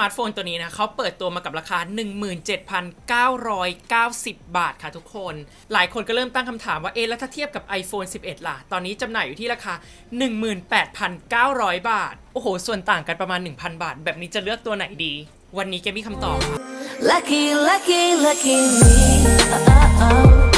มาร์ทโฟนตัวนี้นะเขาเปิดตัวมากับราคา 17,990 บาทค่ะทุกคน หลายคนก็เริ่มตั้งคำถามว่าเอ๊ะแล้วถ้าเทียบกับ iPhone 11 ล่ะ ตอนนี้จำหน่ายอยู่ที่ราคา 18,900 บาท โอ้โห ส่วนต่างกันประมาณ 1,000 บาท แบบนี้จะเลือกตัวไหนดี วันนี้แกมีคำตอบ Lucky, lucky, lucky me. Oh, oh.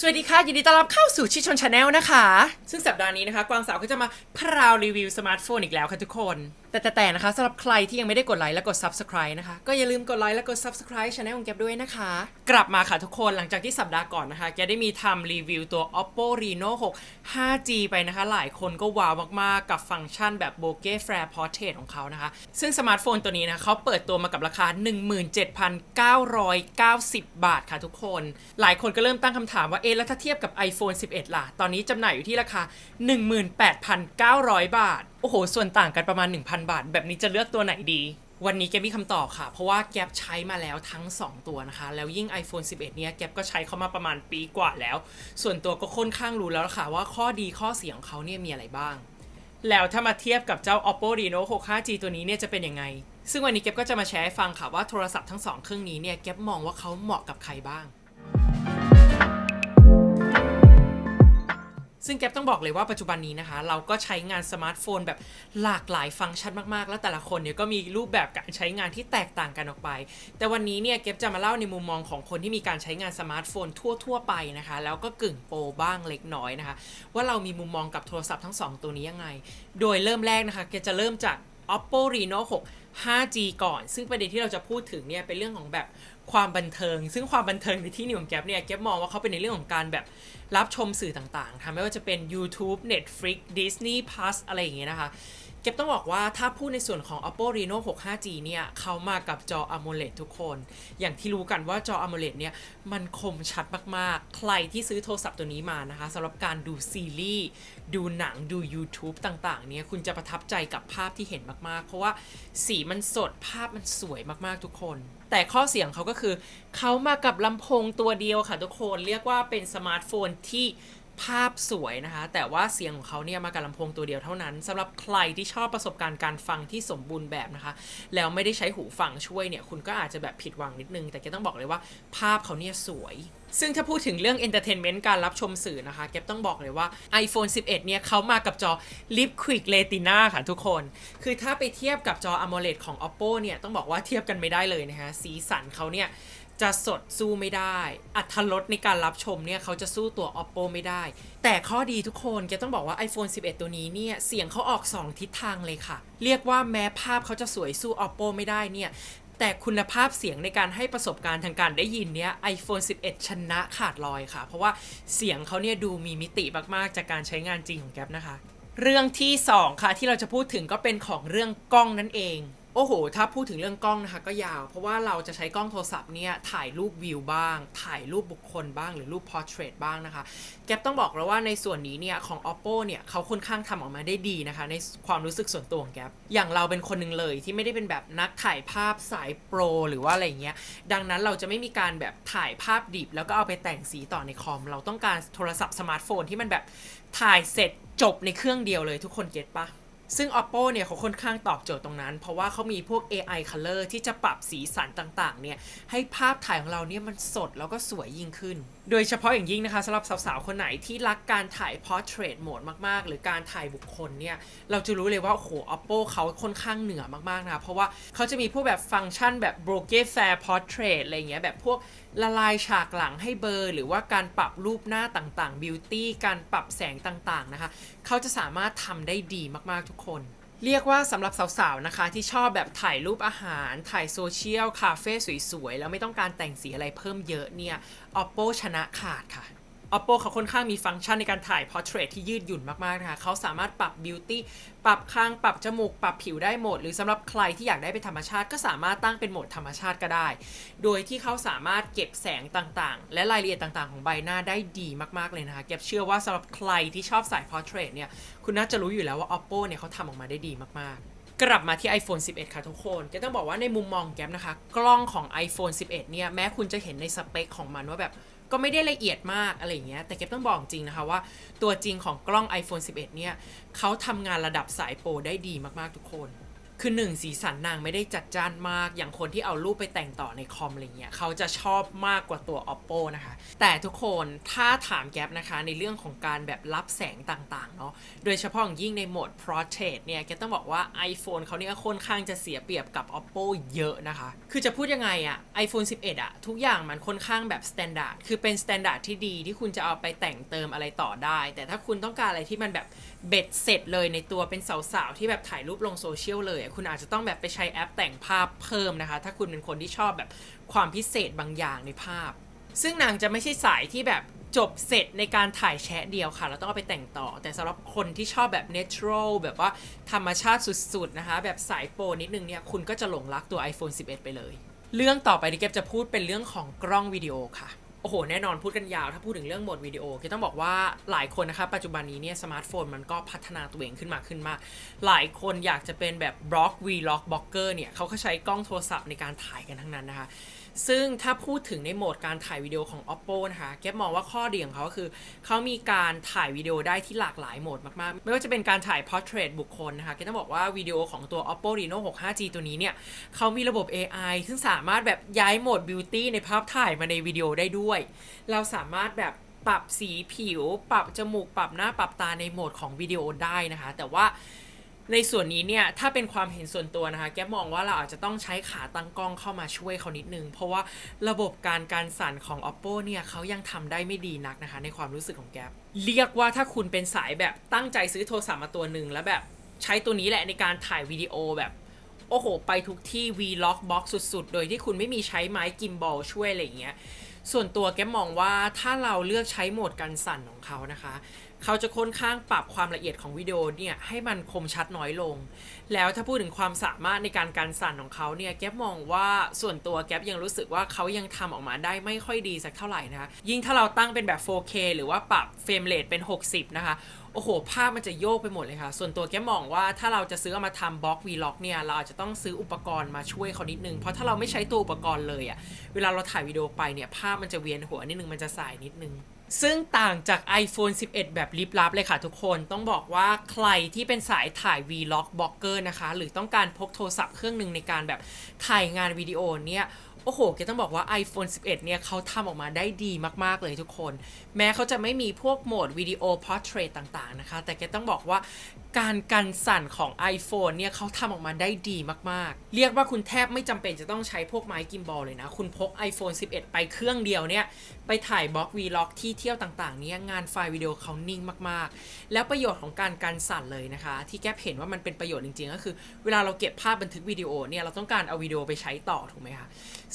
สวัสดีค่ะ ยินดีต้อนรับเข้าสู่ชิชนชาแนลนะคะ ซึ่งสัปดาห์นี้นะคะ กวางสาวก็จะมาพราวรีวิวสมาร์ทโฟนอีกแล้วค่ะทุกคน แต่แต่แต่นะคะสำหรับใครที่ยังไม่ได้กดไลค์และกด Subscribe นะคะ ก็อย่าลืมกดไลค์และกด Subscribe ช anel ของแกบด้วยนะคะ กลับมาค่ะทุกคนหลังจากที่สัปดาห์ก่อนนะคะ แกได้มีทำรีวิวตัว Oppo Reno 6 5G ไปนะคะ หลายคนก็ว้าวมากๆ กับฟังก์ชันแบบ bokeh flare portrait ของเขานะคะ ซึ่งสมาร์ทโฟนตัวนี้นะเขาเปิดตัวมากับราคา 17,990 บาทค่ะทุกคน หลายคนก็เริ่มตั้งคำถามว่าเอแล้วถ้าเทียบกับ iPhone 11 ล่ะ ตอนนี้จำหน่ายอยู่ที่ราคา 18,900 บาท โอ้โห ส่วนต่างกันประมาณ 1,000 บาท แบบนี้จะเลือกตัวไหนดี วันนี้แกมีคำตอบค่ะ เพราะว่าแกปใช้มาแล้วทั้ง 2 ตัวนะคะ แล้วยิ่ง iPhone 11 เนี่ยแกปก็ใช้เขามาประมาณปีกว่าแล้ว ส่วนตัวก็ค่อนข้างรู้แล้วล่ะค่ะว่าข้อดีข้อเสียของเขาเนี่ยมีอะไรบ้าง แล้วถ้ามาเทียบกับเจ้า Oppo Reno 6 5G ตัวนี้เนี่ยจะเป็นยังไง ซึ่งวันนี้เก็บก็จะมาแชร์ให้ฟังค่ะว่าโทรศัพท์ทั้งสองเครื่องนี้เนี่ยเก็บมองว่าเขาเหมาะกับใครบ้าง ซึ่งแก๊ปต้องบอกเลยว่าปัจจุบันนี้นะคะ เราก็ใช้งานสมาร์ทโฟนแบบหลากหลายฟังก์ชันมากๆ แล้วแต่ละคนเนี่ยก็มีรูปแบบการใช้งานที่แตกต่างกันออกไป แต่วันนี้เนี่ยเก็บจะมาเล่าในมุมมองของคนที่มีการใช้งานสมาร์ทโฟนทั่ว ๆ ไปนะคะ แล้วก็กึ่งโปรบ้างเล็กน้อยนะคะ ว่าเรามีมุมมองกับโทรศัพท์ทั้งสองตัวนี้ยังไง โดยเริ่มแรกนะคะเกบจะเริ่มจาก Oppo Reno 6 5G ก่อน ซึ่งประเด็นที่เราจะพูดถึงเนี่ยเป็นเรื่องของแบบ ความบันเทิง ซึ่งความบันเทิงในที่นี้ของแก๊ปเนี่ยแก๊ปมองว่าเขาเป็นในเรื่องของการแบบรับชมสื่อต่างๆค่ะไม่ว่าจะเป็น YouTube Netflix Disney Plus อะไรอย่างเงี้ยนะคะ ก็บต้องบอกว่าถ้าพูดในส่วนของ Oppo Reno 6 5G เนี่ยเขามากับจอ AMOLED ทุกคน อย่างที่รู้กันว่าจอ AMOLED เนี่ยมันคมชัดมากๆ ใครที่ซื้อโทรศัพท์ตัวนี้มานะคะสำหรับการดูซีรีส์ ดูหนังดู YouTube ต่างๆ เนี่ยคุณจะประทับใจกับภาพที่เห็นมากๆ เพราะว่าสีมันสดภาพมันสวยมากๆทุกคน แต่ข้อเสียงเขาก็คือ เขามากับลำโพงตัวเดียวค่ะทุกคน เรียกว่าเป็นสมาร์ทโฟนที่ ภาพสวยนะคะ แต่ว่าเสียงของเขาเนี่ยมากับลำโพงตัวเดียวเท่านั้นสำหรับใครที่ชอบประสบการณ์การฟังที่สมบูรณ์แบบนะคะ แล้วไม่ได้ใช้หูฟังช่วยเนี่ย คุณก็อาจจะแบบผิดหวังนิดนึง แต่แกต้องบอกเลยว่าภาพเขาเนี่ยสวย ซึ่งถ้าพูดถึงเรื่อง entertainment การรับชมสื่อนะคะเก็บต้องบอกเลยว่า iPhone 11 เนี่ยเขามากับจอ Liquid Retina ค่ะทุกคน คือถ้าไปเทียบกับจอ AMOLED ของ Oppo เนี่ยต้องบอกว่าเทียบกันไม่ได้เลยนะคะสีสันเขาเนี่ย จะสดสู้ไม่ได้ อัตรสในการรับชมเนี่ยเขาจะสู้ตัว Oppo ไม่ได้ แต่ข้อดีทุกคนแกต้องบอกว่า iPhone 11 ตัวนี้เนี่ย เสียงเขาออก 2 ทิศทางเลยค่ะ เรียกว่าแม้ภาพเขาจะสวยสู้ Oppo ไม่ได้เนี่ย แต่คุณภาพเสียงในการให้ประสบการณ์ทางการได้ยินเนี่ย iPhone 11 ชนะขาดลอยค่ะ เพราะว่าเสียงเขาเนี่ยดูมีมิติมากๆ จากการใช้งานจริงของแก๊ปนะคะ เรื่องที่ 2 ค่ะที่เราจะพูดถึงก็เป็นของเรื่องกล้องนั่นเอง โอ้โห ถ้าพูดถึงเรื่องกล้องนะคะก็ยาว เพราะว่าเราจะใช้กล้องโทรศัพท์เนี่ยถ่ายรูปวิวบ้าง ถ่ายรูปบุคคลบ้าง หรือรูปพอร์เทรตบ้างนะคะ แก๊ปต้องบอกแล้วว่าในส่วนนี้เนี่ยของ oppo เนี่ยเขาค่อนข้างทำออกมาได้ดีนะคะ ในความรู้สึกส่วนตัวของแก๊ปอย่างเราเป็นคนหนึ่งเลยที่ไม่ได้เป็นแบบนักถ่ายภาพสายโปรหรือว่าอะไรเงี้ย ดังนั้นเราจะไม่มีการแบบถ่ายภาพดิบ แล้วก็เอาไปแต่งสีต่อในคอม เราต้องการโทรศัพท์สมาร์ทโฟนที่มันแบบถ่ายเสร็จจบในเครื่องเดียวเลยทุกคนเก็ตปะ ซึ่ง Oppo เนี่ยเขาค่อนข้างตอบโจทย์ตรงนั้น เพราะว่าเขามีพวก AI color ที่จะปรับสีสันต่างๆเนี่ยให้ภาพถ่ายของเราเนี่ยมันสดแล้วก็สวยยิ่งขึ้น โดยเฉพาะอย่างยิ่งนะคะสำหรับสาวๆ คนไหนที่รักการถ่าย portrait mode มากๆ หรือการถ่ายบุคคลเนี่ย เราจะรู้เลยว่า โอ้โห Oppo เขาค่อนข้างเหนือมากๆ นะ เพราะว่าเขาจะมีพวกแบบฟังก์ชันแบบ bokeh flare portrait อะไรเงี้ย แบบพวกละลายฉากหลังให้เบอร์ หรือว่าการปรับรูปหน้าต่างๆ beauty การปรับแสงต่างๆ นะคะ เขาจะสามารถทำได้ดีมากๆ ทุกคน เรียกว่าสำหรับสาวๆ นะคะ ที่ชอบแบบถ่ายรูปอาหาร ถ่ายโซเชียล คาเฟ่สวยๆ แล้วไม่ต้องการแต่งสีอะไรเพิ่มเยอะเนี่ย Oppo ชนะขาดค่ะ Oppo เขาค่อนข้างมีฟังก์ชันในการถ่าย Portrait ที่ยืดหยุ่นมาก ๆ นะคะเขาสามารถปรับ Beauty ปรับคาง ปรับจมูก ปรับผิวได้หมด หรือสำหรับใครที่อยากได้เป็นธรรมชาติ ก็สามารถตั้งเป็นโหมดธรรมชาติก็ได้ โดยที่เขาสามารถเก็บแสงต่างๆ และรายละเอียดต่างๆ ของใบหน้าได้ดีมาก ๆ เลยนะคะเก็บเชื่อว่าสำหรับใครที่ชอบสาย Portrait เนี่ย คุณน่าจะรู้อยู่แล้วว่า Oppo เนี่ยเขาทำออกมาได้ดีมาก ๆกลับมาที่ iPhone 11 ค่ะทุกคนก็ต้องบอกว่าในมุมมองแก๊ปนะคะ กล้องของ iPhone 11 เนี่ย แม้คุณจะเห็นในสเปคของมันว่าแบบ ก็ไม่ได้ละเอียดมากอะไรอย่างเงี้ย แต่เก็บต้องบอกจริงนะคะว่า ตัวจริงของกล้อง iPhone 11 เนี่ยเขาทำงานระดับสายโปรได้ดีมากๆทุกคน คือหนึ่งสีสันนางไม่ได้จัดจ้านมาก อย่างคนที่เอารูปไปแต่งต่อในคอมอะไรเงี้ยเขาจะชอบมากกว่าตัว oppo นะคะ แต่ทุกคนถ้าถามแก๊ปนะคะในเรื่องของการแบบรับแสงต่างๆเนาะโดยเฉพาะอย่างยิ่งในโหมด portrait เนี่ยแกต้องบอกว่า iPhone เขาเนี่ยค่อนข้างจะเสียเปรียบกับ oppo เยอะนะคะ คือจะพูดยังไงอะ iPhone 11อะทุกอย่างมันค่อนข้างแบบ standard คือเป็น standard ที่ดีที่คุณจะเอาไปแต่งเติมอะไรต่อได้ แต่ถ้าคุณต้องการอะไรที่มันแบบเบ็ดเสร็จเลยในตัวเป็นสาวๆที่แบบถ่ายรูปลงโซเชียลเลยอะคุณอาจจะต้องแบบไปใช้แอปแต่งภาพเพิ่มนะคะ ถ้าคุณเป็นคนที่ชอบแบบความพิเศษบางอย่างในภาพ ซึ่งนางจะไม่ใช่สายที่แบบจบเสร็จในการถ่ายแชะเดียวค่ะ เราต้องเอาไปแต่งต่อ แต่สำหรับคนที่ชอบแบบ natural แบบว่าธรรมชาติสุดๆนะคะ แบบสายโปรนิดนึงเนี่ย คุณก็จะหลงรักตัว iPhone 11 ไปเลย เรื่องต่อไปที่เก็บจะพูดเป็นเรื่องของกล้องวิดีโอค่ะ อ้โห แน่นอนพูดกันยาว ถ้าพูดถึงเรื่องโหมดวิดีโอคือต้องบอกว่าหลายคนนะครับ ปัจจุบันนี้เนี่ยสมาร์ทโฟนมันก็พัฒนาตัวเองขึ้นมาขึ้นมากหลายคนอยากจะเป็นแบบบล็อกวีล็อกบล็อกเกอร์เนี่ยเขาก็ใช้กล้องโทรศัพท์ในการถ่ายกันทั้งนั้นนะคะ ซึ่งถ้าพูดถึงในโหมดการถ่ายวิดีโอของ oppo นะคะแก๊ปมองว่าข้อดีของเขาก็คือ เขามีการถ่ายวิดีโอได้ที่หลากหลายโหมดมากๆ ไม่ว่าจะเป็นการถ่าย portrait บุคคลนะคะแก๊ปต้องบอกว่าวิดีโอของตัว oppo reno 6 5g ตัวนี้เนี่ยเขามีระบบ AI ซึ่งสามารถแบบย้ายโหมด beauty ในภาพถ่ายมาในวิดีโอได้ด้วย เราสามารถแบบปรับสีผิว ปรับจมูก ปรับหน้า ปรับตาในโหมดของวิดีโอได้นะคะ แต่ว่า ในส่วนนี้เนี่ยถ้าเป็นความเห็นส่วนตัวนะคะแกมองว่าเราอาจจะต้องใช้ขาตั้งกล้องเข้ามาช่วยเขานิดนึง เพราะว่าระบบการการสั่นของ oppo เนี่ยเขายังทำได้ไม่ดีนักนะคะ ในความรู้สึกของแกเรียกว่าถ้าคุณเป็นสายแบบตั้งใจซื้อโทรศัพท์มาตัวหนึ่งแล้วแบบใช้ตัวนี้แหละในการถ่ายวิดีโอแบบโอ้โห ไปทุกที่ vlog box สุดๆ โดยที่คุณไม่มีใช้ไม้กิมบอลช่วยอะไรอย่างเงี้ยส่วนตัวแกมองว่าถ้าเราเลือกใช้โหมดการสั่นของเขานะคะ เขาจะค่อนข้างปรับความละเอียดของวิดีโอเนี่ยให้มันคมชัดน้อยลง แล้วถ้าพูดถึงความสามารถในการการสั่นของเขาเนี่ยแก๊ปมองว่าส่วนตัวแก๊ปยังรู้สึกว่าเขายังทำออกมาได้ไม่ค่อยดีสักเท่าไหร่นะคะยิ่งถ้าเราตั้งเป็นแบบ 4K หรือว่าปรับเฟรมเรทเป็น 60 นะคะ โอ้โห ภาพมันจะโยกไปหมดเลยค่ะ ส่วนตัวแกมองว่าถ้าเราจะซื้อมาทำบล็อกวีล็อกเนี่ย เราอาจจะต้องซื้ออุปกรณ์มาช่วยเขานิดนึง เพราะถ้าเราไม่ใช้ตัวอุปกรณ์เลยอะเวลาเราถ่ายวิดีโอไปเนี่ย ภาพมันจะเวียนหัวนิดนึง มันจะสายนิดนึงซึ่งต่างจาก iPhone 11 แบบลิบลับเลยค่ะทุกคน ต้องบอกว่าใครที่เป็นสายถ่าย Vlog b l o g g e r นะคะ หรือต้องการพกโทรศัพท์เครื่องหนึ่งในการแบบถ่ายงานวิดีโอเนี่ย โอ้โหเกต้องบอกว่า iPhone 11 เนี่ยเขาทำออกมาได้ดีมากๆเลยทุกคน แม้เขาจะไม่มีพวกโหมดวิดีโอพอร์เทรตต่างๆนะคะ แต่เกต้องบอกว่า การกันสั่นของ iPhone เนี่ยเขาทำออกมาได้ดีมากๆ เรียกว่าคุณแทบไม่จำเป็นจะต้องใช้พวกไม้กิมบอลเลยนะ คุณพก iPhone 11 ไปเครื่องเดียวเนี่ย ไปถ่ายบล็อกวีล็อกที่เที่ยวต่างๆ เนี่ยงานไฟล์วิดีโอเขานิ่งมากๆ แล้วประโยชน์ของการกันสั่นเลยนะคะ ที่แกเห็นว่ามันเป็นประโยชน์จริงๆ ก็คือ เวลาเราเก็บภาพบันทึกวิดีโอเนี่ยเราต้องการเอาวิดีโอไปใช้ต่อถูกไหมคะ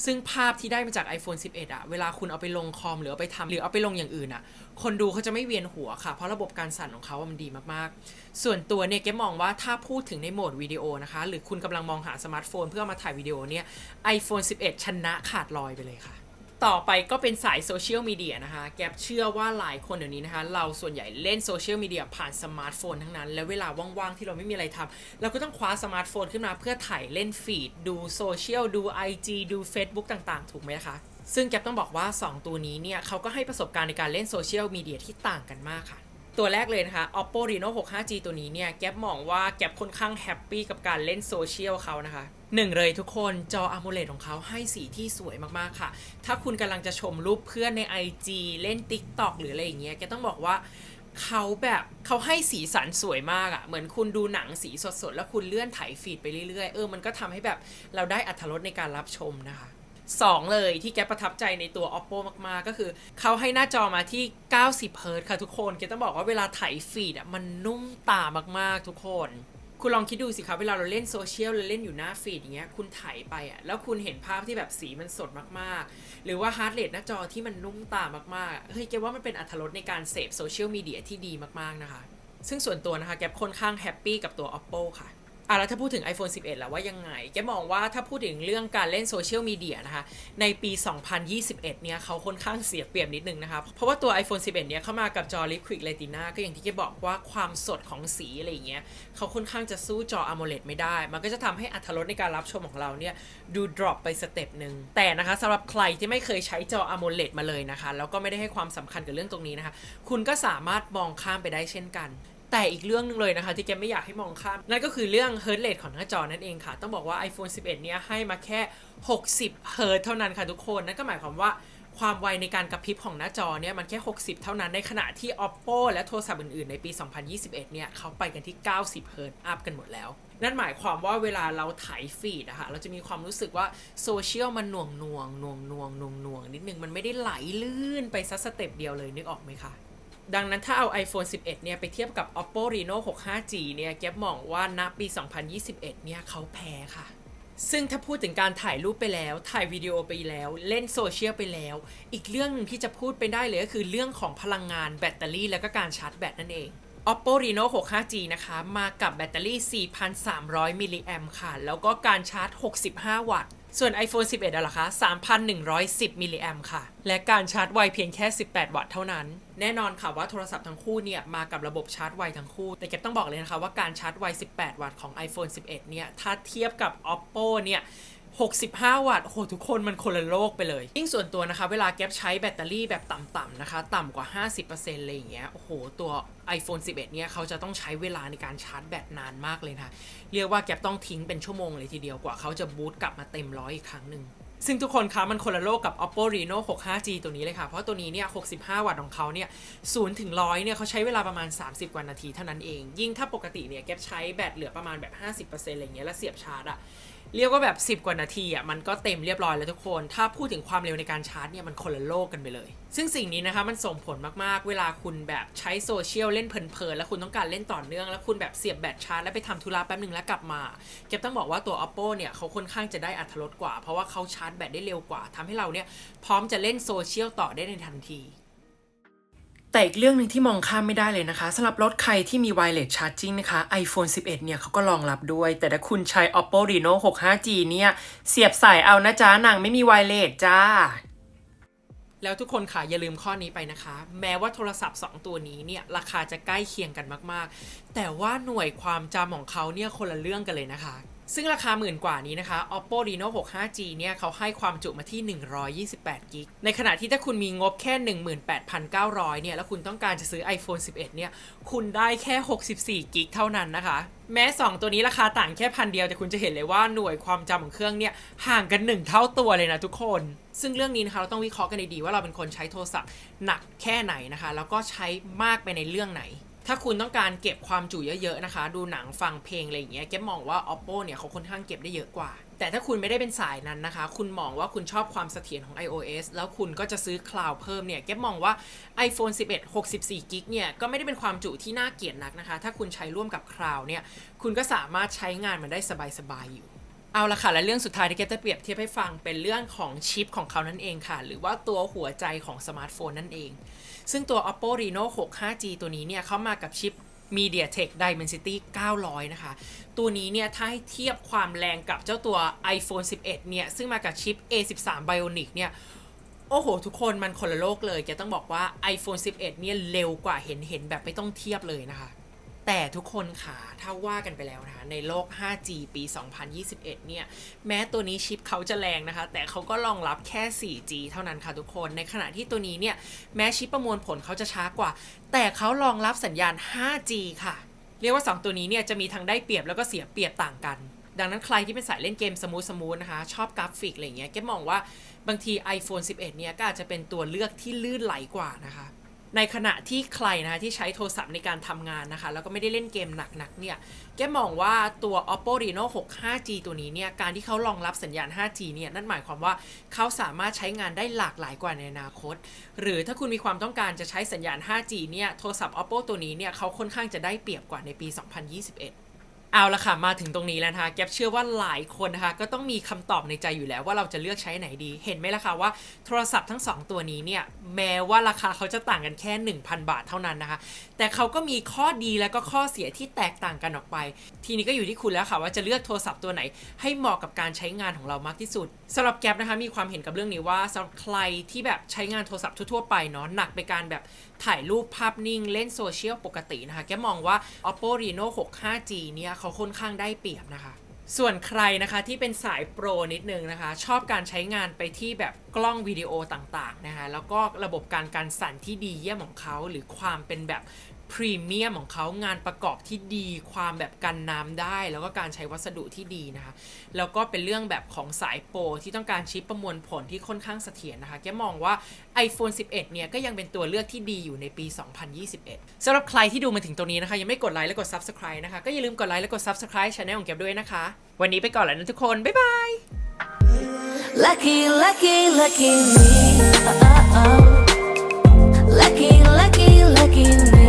ซึ่งภาพที่ได้มาจาก iPhone 11อะเวลาคุณเอาไปลงคอมหรือเอาไปทำหรือเอาไปลงอย่างอื่นอะคนดูเขาจะไม่เวียนหัวค่ะ เพราะระบบการสั่นของเขามันดีมากๆ ส่วนตัวเนี่ยแกมองว่าถ้าพูดถึงในโหมดวิดีโอนะคะ หรือคุณกำลังมองหาสมาร์ทโฟนเพื่อมาถ่ายวิดีโอเนี่ย iPhone 11 ชนะขาดลอยไปเลยค่ะ ต่อไปก็เป็นสายโซเชียลมีเดียนะคะ แกปเชื่อว่าหลายคนเดี๋ยวนี้นะคะ เราส่วนใหญ่เล่นโซเชียลมีเดียผ่านสมาร์ทโฟนทั้งนั้น แล้วเวลาว่างๆ ที่เราไม่มีอะไรทำเราก็ต้องคว้าสมาร์ทโฟนขึ้นมาเพื่อถ่ายเล่นฟีดดูโซเชียลดู IG ดู Facebook ต่างๆ ถูกไหมคะ ซึ่งแกปต้องบอกว่า 2 ตัวนี้เนี่ยเขาก็ให้ประสบการณ์ในการเล่นโซเชียลมีเดียที่ต่างกันมากค่ะ ตัวแรกเลยนะคะ oppo reno 6 5g ตัวนี้เนี่ยแกปมองว่าแกปค่อนข้างแฮปปี้กับการเล่นโซเชียลเขานะคะหนึ่งเลยทุกคนจอ AMOLED ของเขาให้สีที่สวยมากๆค่ะ ถ้าคุณกำลังจะชมรูปเพื่อนใน IG เล่น TikTok หรืออะไรอย่างเงี้ยแกต้องบอกว่าเขาแบบเขาให้สีสันสวยมากอะ่ะเหมือนคุณดูหนังสีสดๆ แล้วคุณเลื่อนไถฟีดไปเรื่อยๆ เออมันก็ทำให้แบบเราได้อัธรสในการรับชมนะคะ สองเลยที่แกประทับใจในตัว oppo มาก ๆ ก็คือ เขาให้หน้าจอมาที่ 90เฮิร์ตค่ะทุกคนแกต้องบอกว่าเวลาถ่ายฟีดอะมันนุ่มตามาก ๆ ทุกคนคุณลองคิดดูสิคะเวลาเราเล่นโซเชียลเราเล่นอยู่หน้าฟีดอย่างเงี้ยคุณถ่ายไปอะแล้วคุณเห็นภาพที่แบบสีมันสดมากๆ หรือว่าฮาร์ดเรทหน้าจอที่มันนุ่มตามากๆเฮ้ยแกว่ามันเป็นอัตรสในการเสพโซเชียลมีเดียที่ดีมากๆนะคะ ซึ่งส่วนตัวนะคะแกค่อนข้างแฮปปี้กับตัว oppo ค่ะ อะแล้วถ้าพูดถึง iPhone 11 แล้วว่ายังไงแกมองว่าถ้าพูดถึงเรื่องการเล่นโซเชียลมีเดียนะคะ ในปี 2021 เนี่ยเขาค่อนข้างเสียเปรียบนิดนึงนะคะ เพราะว่าตัว iPhone 11 เนี่ยเข้ามากับจอ Liquid Retina ก็อย่างที่แกบอกว่าความสดของสีอะไรอย่างเงี้ยเขาค่อนข้างจะสู้จอ AMOLED ไม่ได้ มันก็จะทำให้อัตรสในการรับชมของเราเนี่ยดู drop ไปสเต็ปหนึ่งแต่นะคะสำหรับใครที่ไม่เคยใช้จอ AMOLED มาเลยนะคะแล้วก็ไม่ได้ให้ความสำคัญกับเรื่องตรงนี้นะคะ คุณก็สามารถมองข้ามไปได้เช่นกัน แต่อีกเรื่องหนึงเลยนะคะที่แกไม่อยากให้มองข้าม นั่นก็คือเรื่อง Hertz rate ของหน้าจอนั่นเองค่ะ ต้องบอกว่า iPhone 11 เนี่ยให้มาแค่ 60 Hz เท่านั้นค่ะทุกคน นั่นก็หมายความว่าความไวในการกระพริบของหน้าจอเนี่ยมันแค่ 60 เท่านั้นในขณะที่ Oppo และโทรศัพท์อื่น ๆ ในปี 2021 เนี่ยเขาไปกันที่ 90 Hz อัพกันหมดแล้ว นั่นหมายความว่าเวลาเราถ่ายฟีดอะค่ะเราจะมีความรู้สึกว่าโซเชียลมันหน่วงหน่วงหน่วงหน่วงหน่วงหน่วงนิดนึงมันไม่ได้ไหลลื่นไปซัสเต็ปเดียวเลยนึกออกไหมคะ ดังนั้นถ้าเอา iPhone 11 เนี่ย ไปเทียบกับ Oppo Reno 6 5G เนี่ยแก๊บมองว่าณปี 2021 เนี่ยเขาแพ้ค่ะ ซึ่งถ้าพูดถึงการถ่ายรูปไปแล้ว ถ่ายวิดีโอไปแล้ว เล่นโซเชียลไปแล้ว อีกเรื่องหนึ่งที่จะพูดไปได้เลยก็คือเรื่องของพลังงานแบตเตอรี่แล้วก็การชาร์จแบตนั่นเอง Oppo Reno 6 5G นะคะ มากับแบตเตอรี่ 4,300 มิลลิแอมค่ะ แล้วก็การชาร์จ 65 วัตต์ ส่วน iPhone 11อะล่ะคะ 3,110 มิลลิแอมค่ะ และการชาร์จไวเพียงแค่ 18 วัตต์เท่านั้น แน่นอนค่ะว่าโทรศัพท์ทั้งคู่เนี่ย มากับระบบชาร์จไวทั้งคู่ แต่เก็บต้องบอกเลยนะคะว่าการชาร์จไว 18 วัตต์ของ iPhone 11 เนี่ย ถ้าเทียบกับ Oppo เนี่ย 65 วัตต์โอ้โหทุกคนมันคนละโลกไปเลย ยิ่งส่วนตัวนะคะ เวลาแก๊ปใช้แบตเตอรี่แบบต่ำๆนะคะ ต่ำกว่า 50%เลยอย่างเงี้ยโอ้โห ตัว iPhone 11 เนี่ย เขาจะต้องใช้เวลาในการชาร์จแบตนานมากเลยนะ เรียกว่าแก๊ปต้องทิ้งเป็นชั่วโมงเลยทีเดียวกว่าเขาจะบูตกลับมาเต็มร้อยอีกครั้งหนึ่งซึ่งทุกคนคะมันคนละโลกกับ Oppo Reno 6 5G ตัวนี้เลยค่ะ เพราะตัวนี้เนี่ย 65 วัตต์ของเขาเนี่ย0ถึง100 เนี่ยเขาใช้เวลาประมาณ 30 กว่านาทีเท่านั้นเอง ยิ่งถ้าปกติเนี่ยแก๊ปใช้แบตเหลือประมาณแบบ 50%อะไรเงี้ยแล้วเสียบชาร์จอะ เรียกว่าแบบ 10 กว่านาทีอะมันก็เต็มเรียบร้อยแล้วทุกคน ถ้าพูดถึงความเร็วในการชาร์จเนี่ยมันคนละโลกกันไปเลย ซึ่งสิ่งนี้นะคะมันส่งผลมากๆ เวลาคุณแบบใช้โซเชียลเล่นเพลินๆ แล้วคุณต้องการเล่นต่อเนื่อง แล้วคุณแบบเสียบแบตชาร์จแล้วไปทำธุระแป๊บหนึ่งแล้วกลับมาเก็บต้องบอกว่าตัว oppo เนี่ยเขาค่อนข้างจะได้อัตรถรสกว่า เพราะว่าเขาชาร์จแบตได้เร็วกว่าทำให้เราเนี่ยพร้อมจะเล่นโซเชียลต่อได้ในทันที แต่อีกเรื่องหนึ่งที่มองข้ามไม่ได้เลยนะคะสำหรับรถใครที่มี wireless charging นะคะ iPhone 11 เนี่ยเขาก็รองรับด้วย แต่ถ้าคุณใช้ Oppo Reno 6 5G เนี่ย เสียบสายเอานะจ๊ะหนังไม่มี wireless จ้า แล้วทุกคนค่ะอย่าลืมข้อนี้ไปนะคะ แม้ว่าโทรศัพท์ 2 ตัวนี้เนี่ย ราคาจะใกล้เคียงกันมากๆ แต่ว่าหน่วยความจำของเขาเนี่ยคนละเรื่องกันเลยนะคะ ซึ่งราคาหมื่นกว่านี้นะคะ Oppo Reno 6 5G เนี่ยเขาให้ความจุมาที่ 128 กิก ในขณะที่ถ้าคุณมีงบแค่ 18,900 เนี่ย แล้วคุณต้องการจะซื้อ iPhone 11 เนี่ย คุณได้แค่ 64 กิกเท่านั้นนะคะ แม้ 2 ตัวนี้ราคาต่างแค่พันเดียว แต่คุณจะเห็นเลยว่าหน่วยความจำของเครื่องเนี่ย ห่างกัน 1 เท่าตัวเลยนะทุกคน ซึ่งเรื่องนี้นะคะเราต้องวิเคราะห์กันดีๆว่าเราเป็นคนใช้โทรศัพท์หนักแค่ไหนนะคะ แล้วก็ใช้มากไปในเรื่องไหน ถ้าคุณต้องการเก็บความจุเยอะๆนะคะ ดูหนังฟังเพลงอะไรอย่างเงี้ยเก็บมองว่า oppo เนี่ยเขาค่อนข้างเก็บได้เยอะกว่า แต่ถ้าคุณไม่ได้เป็นสายนั้นนะคะ คุณมองว่าคุณชอบความเสถียรของ iOS แล้วคุณก็จะซื้อคลาวด์เพิ่มเนี่ยเก็บมองว่า iPhone 11 64กิกเนี่ยก็ไม่ได้เป็นความจุที่น่าเกลียดนักนะคะ ถ้าคุณใช้ร่วมกับคลาวด์เนี่ยคุณก็สามารถใช้งานมันได้สบายๆอยู่เอาละค่ะ และเรื่องสุดท้ายที่เกจะเปรียบเทียบให้ฟังเป็นเรื่องของชิปของเขานั่นเองค่ะ หรือว่าตัวหัวใจของสมาร์ทโฟนนั่นเอง ซึ่งตัว Oppo Reno 6 5G ตัวนี้เนี่ยเขามากับชิป MediaTek Dimensity 900 นะคะ ตัวนี้เนี่ยถ้าให้เทียบความแรงกับเจ้าตัว iPhone 11 เนี่ย ซึ่งมากับชิป A13 Bionic เนี่ย โอ้โห ทุกคนมันคนละโลกเลย จะต้องบอกว่า iPhone 11 เนี่ยเร็วกว่าเห็นเห็นแบบไม่ต้องเทียบเลยนะคะ แต่ทุกคนค่ะถ้าว่ากันไปแล้วนะคะในโลก 5G ปี 2021 เนี่ย แม้ตัวนี้ชิปเขาจะแรงนะคะ แต่เขาก็รองรับแค่ 4G เท่านั้นค่ะทุกคน ในขณะที่ตัวนี้เนี่ย แม้ชิปประมวลผลเขาจะช้ากว่า แต่เขารองรับสัญญาณ 5G ค่ะ เรียกว่า 2 ตัวนี้เนี่ยจะมีทั้งได้เปรียบแล้วก็เสียเปรียบต่างกัน ดังนั้นใครที่เป็นสายเล่นเกมสมูทสมูทนะคะ ชอบกราฟิกอะไรเงี้ยแกมองว่าบางที iPhone 11 เนี่ยก็อาจจะเป็นตัวเลือกที่ลื่นไหลกว่านะคะ ในขณะที่ใครนะคะที่ใช้โทรศัพท์ในการทำงานนะคะ แล้วก็ไม่ได้เล่นเกมหนักๆเนี่ยแกมองว่าตัว Oppo Reno 6 5G ตัวนี้เนี่ยการที่เขารองรับสัญญาณ 5G เนี่ยนั่นหมายความว่าเขาสามารถใช้งานได้หลากหลายกว่าในอนาคต หรือถ้าคุณมีความต้องการจะใช้สัญญาณ 5G เนี่ยโทรศัพท์ Oppo ตัวนี้เนี่ยเขาค่อนข้างจะได้เปรียบกว่าในปี 2021 เอาละค่ะมาถึงตรงนี้แล้วนะคะแก๊ปเชื่อว่าหลายคนนะคะก็ต้องมีคำตอบในใจอยู่แล้วว่าเราจะเลือกใช้ไหนดี เห็นไหมล่ะคะว่าโทรศัพท์ทั้ง 2 ตัวนี้เนี่ยแม้ว่าราคาเขาจะต่างกันแค่ 1,000 บาทเท่านั้นนะคะ แต่เขาก็มีข้อดีและก็ข้อเสียที่แตกต่างกันออกไป ทีนี้ก็อยู่ที่คุณแล้วค่ะว่าจะเลือกโทรศัพท์ตัวไหน ให้เหมาะกับการใช้งานของเรามากที่สุดสำหรับแก๊ปนะคะมีความเห็นกับเรื่องนี้ว่าสำหรับใครที่แบบใช้งานโทรศัพท์ทั่วๆไปเนาะหนักไปการแบบ ถ่ายรูปภาพนิ่งเล่นโซเชียลปกตินะคะ แกมองว่า Oppo Reno 6 5G เนี่ยเขาค่อนข้างได้เปรียบนะคะส่วนใครนะคะที่เป็นสายโปรนิดนึงนะคะ ชอบการใช้งานไปที่แบบกล้องวิดีโอต่างๆนะคะแล้วก็ระบบการการสั่นที่ดีเยี่ยมของเขา หรือความเป็นแบบ พรีเมียมของเขางานประกอบที่ดีความแบบกันน้ำได้ แล้วก็การใช้วัสดุที่ดีนะคะ แล้วก็เป็นเรื่องแบบของสายโปรที่ต้องการชิปประมวลผลที่ค่อนข้างเสถียรนะคะ แกมองว่า iPhone 11 เนี่ยก็ยังเป็นตัวเลือกที่ดีอยู่ในปี 2021 สำหรับใครที่ดูมาถึงตรงนี้นะคะ ยังไม่กดไลค์และกด Subscribe นะคะ ก็อย่าลืมกดไลค์และกด Subscribe ช anel ของแกด้วยนะคะ วันนี้ไปก่อนแล้วนะทุกคน บ๊ายบาย Lucky lucky lucky me oh, oh, oh. Lucky lucky lucky me